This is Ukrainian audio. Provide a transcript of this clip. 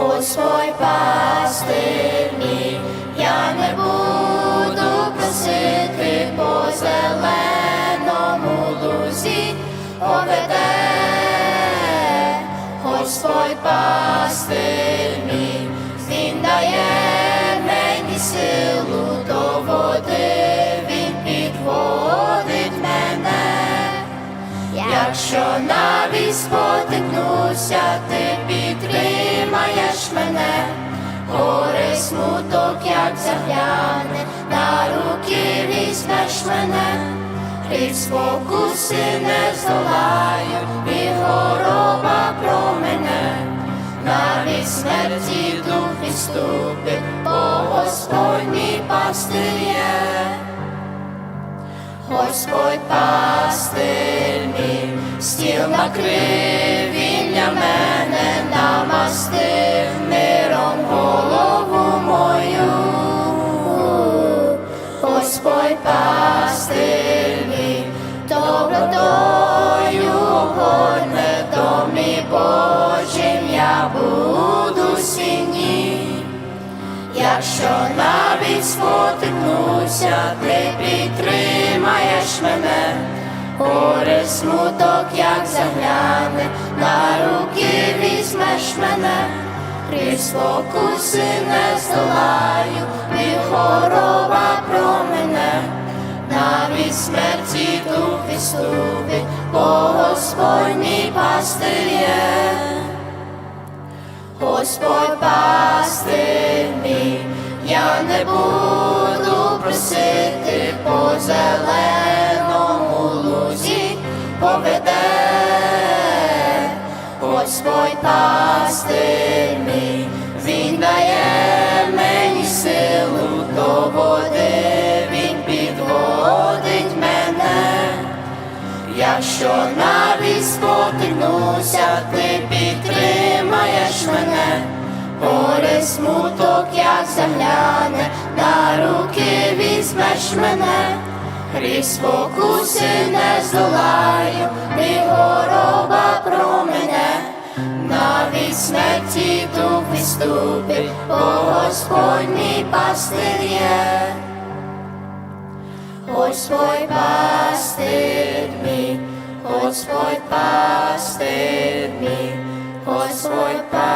Господь пастир мій, я не буду просити по зеленому лузі, поведе, Господь пастир мій, він дає мені силу до води, він підводить мене. Якщо навіть спотикнуся, смуток, як загляне, на руки візьмеш мене, Гріх спокуси не здолаю, і хвороба про мене, навіть смерті дух відступить, бо Господь мій пастир є. Господь пастир мій, стіл накрив він для мене, намастив миром голову добротою огорне домі Божим я буду сині. Якщо навіть спотикнуся, ти підтримаєш мене, горе смуток, як загляне, на руки візьмеш мене, спокуси не здолаю, і хвороба про мене, навіть смерті дух відступить, бо Господь мій. Господь пастир мій, я не буду просити по зеленому лузі, поведе, Господь пастир мій, він дає Якщо навіть спотикнуся, ти підтримаєш мене, горе смуток, як загляне, на руки візьмеш мене, гріх спокуси не здолаю, і хвороба про мене, навіть смерті дух відступить, бо Господь мій пастир є. Господь пастир Господь пастир мій, Господь пастир